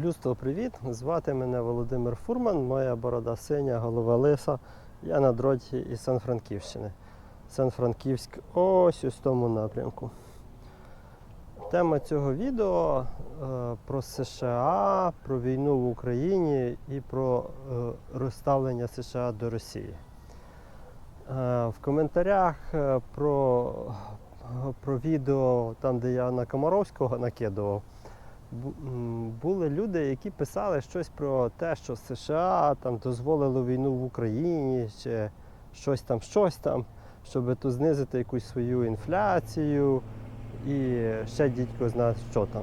Людство, привіт! Звати мене Володимир Фурман, моя борода синя, голова лиса. Я на дроті із Сан-Франківщини. Сан-Франківськ ось в тому напрямку. Тема цього відео е, про США, про війну в Україні і про е, розставлення США до Росії. Е, в коментарях про, про відео, там, де я на Комаровського накидував, були люди, які писали щось про те, що США там дозволили війну в Україні, чи щось там, щось там, щоб то знизити якусь свою інфляцію і ще дідько знає, що там.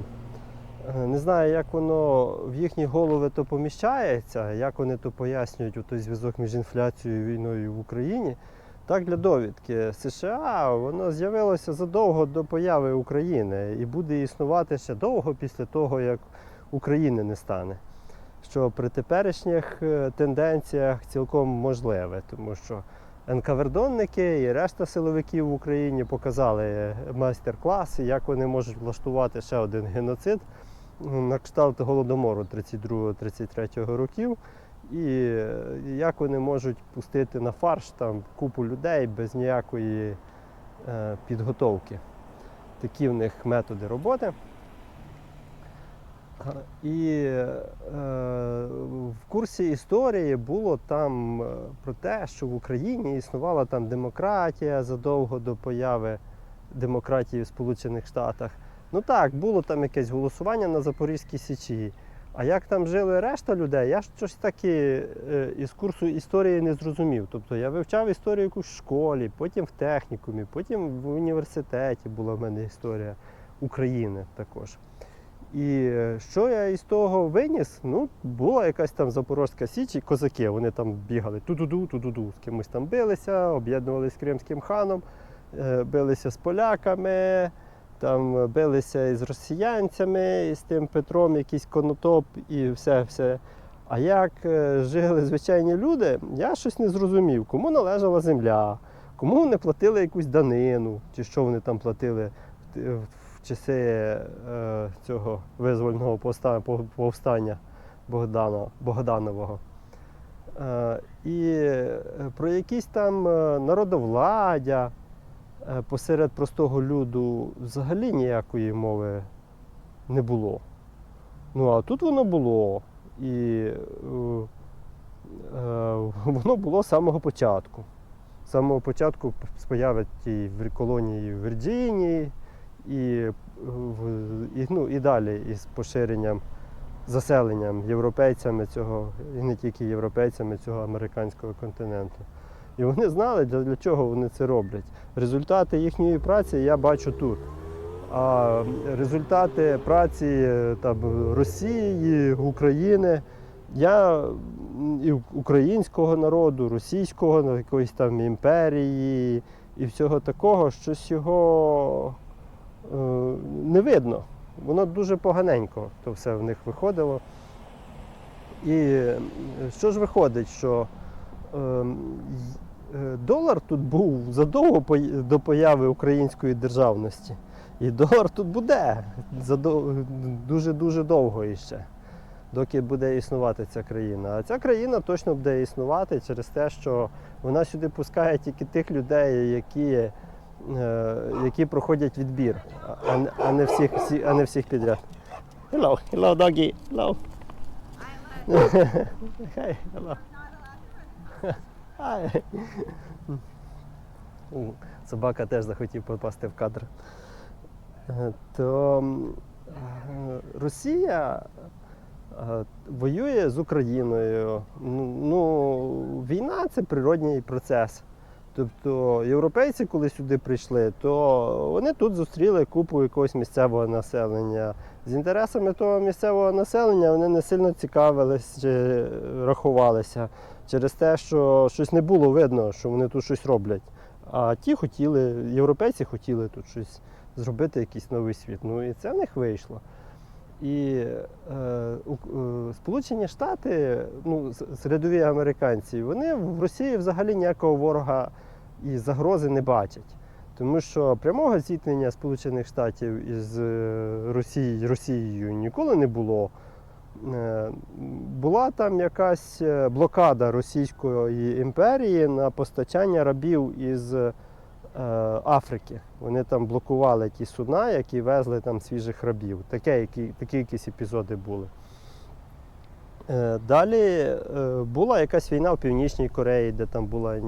Е, Не знаю, як воно в їхні голови то поміщається, як вони то пояснюють у той зв'язок між інфляцією і війною в Україні. Так, для довідки, США воно з'явилося задовго до появи України і буде існувати ще довго після того, як України не стане. Що при теперішніх е, тенденціях цілком можливе, тому що НКВРДонники і решта силовиків в Україні показали майстер-класи, як вони можуть влаштувати ще один геноцид на кшталт голодомору 32-33 років. І як вони можуть пустити на фарш там купу людей без ніякої е, підготовки. Такі в них методи роботи. І е, в курсі історії було там е, про те, що в Україні існувала там демократія задовго до появи демократії в Сполучених Штатах. Ну так, було там якесь голосування на Запорізькій Січі. А як там жили решта людей, я щось таки е, із курсу історії не зрозумів. Тобто я вивчав історію в школі, потім в технікумі, потім в університеті була в мене історія України також. І е, що я із того виніс? Ну, була якась там Запорозька Січ і козаки. Вони там бігали ту-ду-ду, ту-ду-ду, з кимось там билися, об'єднувалися з кримським ханом, е, билися з поляками, там билися із росіянцями, і з тим Петром, якийсь конотоп і все, все. А як е, жили звичайні люди, я щось не зрозумів, кому належала земля, кому вони платили якусь данину, чи що вони там платили в, часи е, цього визвольного повста- повстання Богданового. Е, і про якісь там народовладдя е, посеред простого люду взагалі ніякої мови не було. Ну а тут воно було. І е, е, воно було з самого початку. З самого початку з появи тієї колонії в Вірджинії і, і, ну, і далі із поширенням, заселенням європейцями цього, і не тільки європейцями цього американського континенту. І вони знали, для, чого вони це роблять. Результати їхньої праці я бачу тут. А результати праці е, там, Росії, України, я і українського народу, російського, якоїсь там імперії і всього такого, щось його е, не видно. Воно дуже поганенько то все в них виходило. І е, що ж виходить, що е, долар тут був задовго до появи української державності. І долар тут буде дуже-дуже довго іще, доки буде існувати ця країна. А ця країна точно буде існувати через те, що вона сюди пускає тільки тих людей, які, е, які проходять відбір, а, не- а, не всіх, всі- а не всіх підряд. Hello, hello, doggy, hello. Hey, hello. Собака теж захотів попасти в кадр. Е, То е, Росія е, воює з Україною. Ну, Ну, війна це природній процес. Тобто європейці, коли сюди прийшли, то вони тут зустріли купу якогось місцевого населення. З інтересами того місцевого населення вони не сильно цікавились чи рахувалися через те, що щось не було видно, що вони тут щось роблять. А ті хотіли, європейці хотіли тут щось зробити, якийсь новий світ. Ну і це в них вийшло. І е, е, Сполучені Штати, ну, середові американці, вони в Росії взагалі ніякого ворога і загрози не бачать. Тому що прямого зіткнення Сполучених Штатів із е, Росією, Росією ніколи не було. Е, Була там якась е, блокада Російської імперії на постачання рабів із Африки. Вони там блокували ті судна, які везли там свіжих рабів. Таке, які, такі якісь епізоди були. Далі була якась війна в Північній Кореї, де там була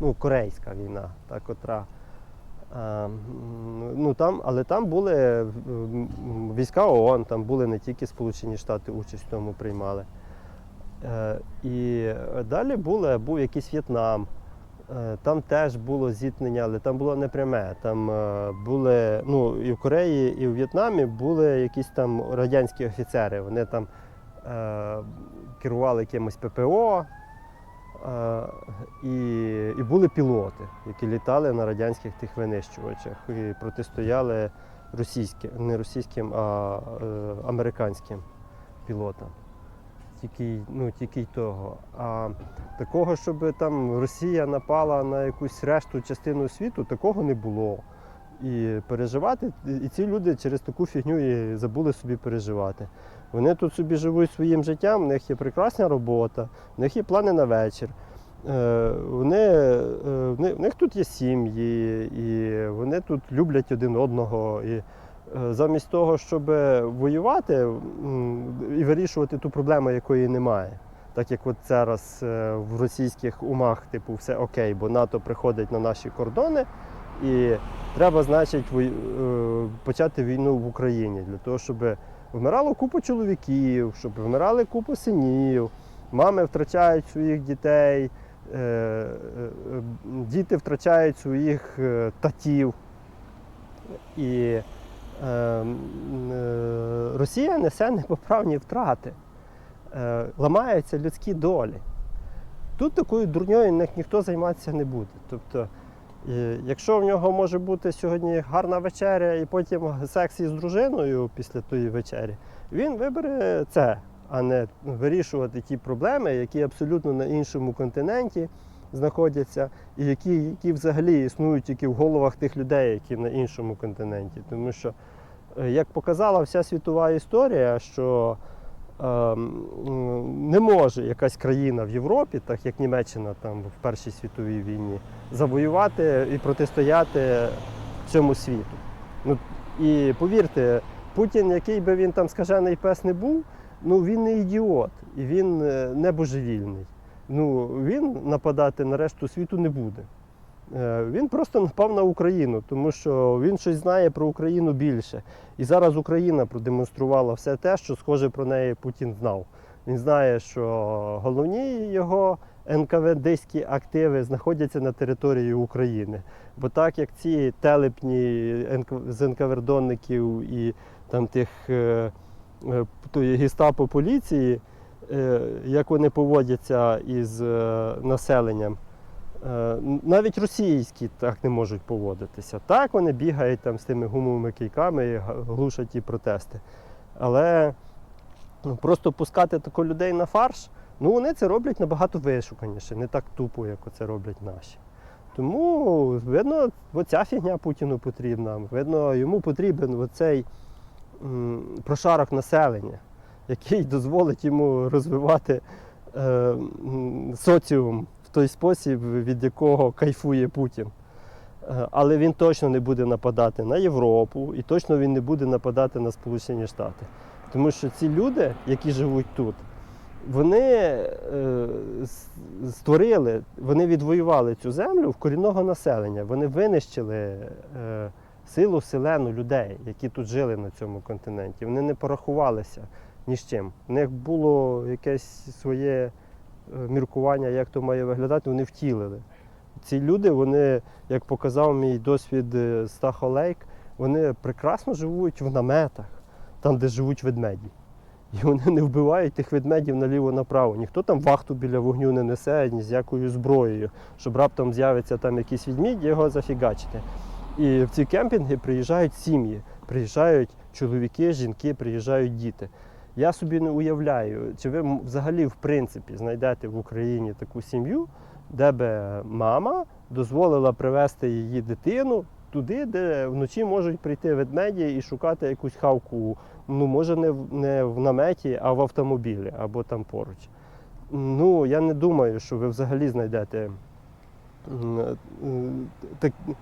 ну, корейська війна, та, котра. Ну, там, але там були е, війська ООН, там були не тільки Сполучені Штати участь в тому приймали. Е, І далі були, був якийсь В'єтнам. Е, Там теж було зіткнення, але там було не пряме. Там були, ну, і в Кореї, і в В'єтнамі були якісь там радянські офіцери. Вони там керували якимось ППО. Е, І, і були пілоти, які літали на радянських тих винищувачах і протистояли російським, не російським, а е, американським пілотам. Тільки, ну, тільки й того. А такого, щоб там Росія напала на якусь решту частину світу, такого не було. І переживати, і ці люди через таку фігню і забули собі переживати. Вони тут собі живуть своїм життям, в них є прекрасна робота, в них є плани на вечір. Е, Вони, е, в них- тут є сім'ї, і вони тут люблять один одного. І е, замість того, щоб воювати і вирішувати ту проблему, якої немає. Так як от зараз в російських умах, типу, все окей, бо НАТО приходить на наші кордони, і треба, значить, почати війну в Україні для того, щоб вмирало купу чоловіків, щоб вмирали купу синів, мами втрачають своїх дітей, е, е, діти втрачають своїх е, татів. І Росія несе непоправні втрати, ламаються людські долі. Тут такою дурньою ніхто займатися не буде. Тобто, е, якщо в нього може бути сьогодні гарна вечеря і потім секс із дружиною після тої вечері, він вибере це, а не вирішувати ті проблеми, які абсолютно на іншому континенті знаходяться, і які, які взагалі існують тільки в головах тих людей, які на іншому континенті. Тому що, е, як показала вся світова історія, що не може якась країна в Європі, так як Німеччина там в Першій світовій війні, завоювати і протистояти цьому світу. Ну, і повірте, Путін, який би він там скажений пес не був, ну він не ідіот і він е, не божевільний. Ну, він нападати на решту світу не буде. Е, Він просто напав на Україну, тому що він щось знає про Україну більше. І зараз Україна продемонструвала все те, що схоже про неї Путін знав. Він знає, що головні його НКВДські активи знаходяться на території України. Бо так як ці телепні з НКВДників і там тих е, е, тої гестапо поліції, як вони поводяться із населенням. Е, Навіть російські так не можуть поводитися. Так вони бігають там з тими гумовими кійками і глушать ті протести. Але ну, просто пускати тако людей на фарш, ну вони це роблять набагато вишуканіше, не так тупо, як це роблять наші. Тому, видно, оця фігня Путіну потрібна. Видно, йому потрібен оцей м, прошарок населення, який дозволить йому розвивати е, соціум той спосіб, від якого кайфує Путін. Е, Але він точно не буде нападати на Європу і точно він не буде нападати на Сполучені Штати. Тому що ці люди, які живуть тут, вони е, створили, вони відвоювали цю землю в корінного населення. Вони винищили е, силу селену людей, які тут жили на цьому континенті. Вони не порахувалися ні з чим. У них було якесь своє міркування, як то має виглядати, вони втілили. Ці люди, вони, як показав мій досвід е, з Тахо Лейк, вони прекрасно живуть в наметах, там, де живуть ведмеді. І вони не вбивають тих ведмедів наліво-направо. Ніхто там вахту біля вогню не несе ні з якою зброєю, щоб раптом з'явиться там якийсь відмідь, його зафігачити. І в ці кемпінги приїжджають сім'ї, приїжджають чоловіки, жінки, приїжджають діти. Я собі не уявляю, чи ви взагалі в принципі знайдете в Україні таку сім'ю, де би мама дозволила привезти її дитину туди, де вночі можуть прийти ведмеді і шукати якусь хавку. Ну, може, не в, не в наметі, а в автомобілі або там поруч. Ну, я не думаю, що ви взагалі знайдете м, е, так, е,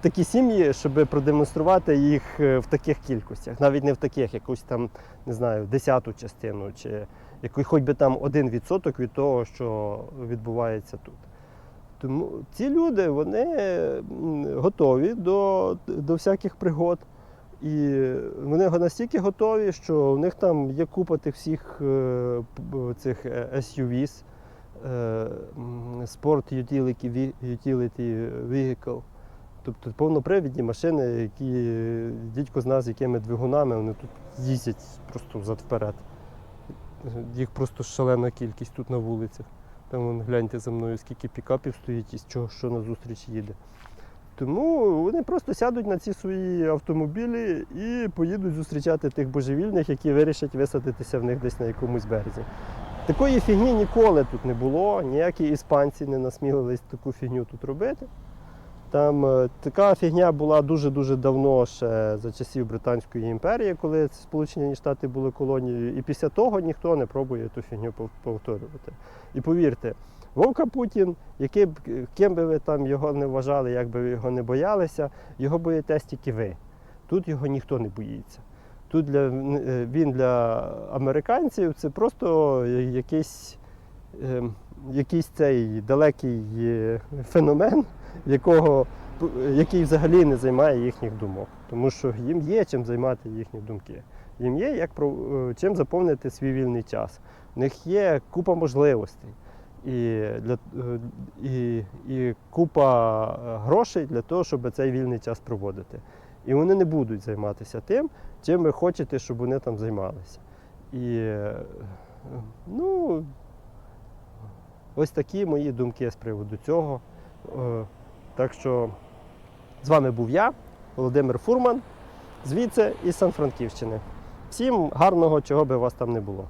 такі сім'ї, щоб продемонструвати їх е, в таких кількостях. Навіть не в таких, якусь там, не знаю, десяту частину, чи який хоч би там один відсоток від того, що відбувається тут. Тому ці люди вони готові до, до всяких пригод. І вони настільки готові, що в них там є купа тих всіх е, цих е, SUVs, е, Sport Utility Vehicle. Тобто повнопривідні машини, які дідько з якими двигунами, вони тут їздять просто взад вперед. Їх просто шалена кількість тут на вулицях. Там вон, гляньте за мною, скільки пікапів стоїть і з чого що назустріч їде. Тому вони просто сядуть на ці свої автомобілі і поїдуть зустрічати тих божевільних, які вирішать висадитися в них десь на якомусь березі. Такої фігні ніколи тут не було, ніякі іспанці не насмілились таку фігню тут робити. Там е, така фігня була дуже-дуже давно, ще за часів Британської імперії, коли Сполучені Штати були колонією, і після того ніхто не пробує ту фігню повторювати. І повірте, Вовка Путін, який ким би ви там його не вважали, як би ви його не боялися, його боїтесь тільки ви. Тут його ніхто не боїться. Тут для, е, він для американців це просто якийсь, ем, якийсь цей далекий е, феномен, якого, який взагалі не займає їхніх думок. Тому що їм є чим займати їхні думки. Їм є як про, е, чим заповнити свій вільний час. У них є купа можливостей і, для, е, і, і купа е, грошей для того, щоб цей вільний час проводити. І вони не будуть займатися тим, чим ви хочете, щоб вони там займалися. І ну, ось такі мої думки з приводу цього. Так що з вами був я, Володимир Фурман, звідси із Сан-Франківщини. Всім гарного, чого би у вас там не було.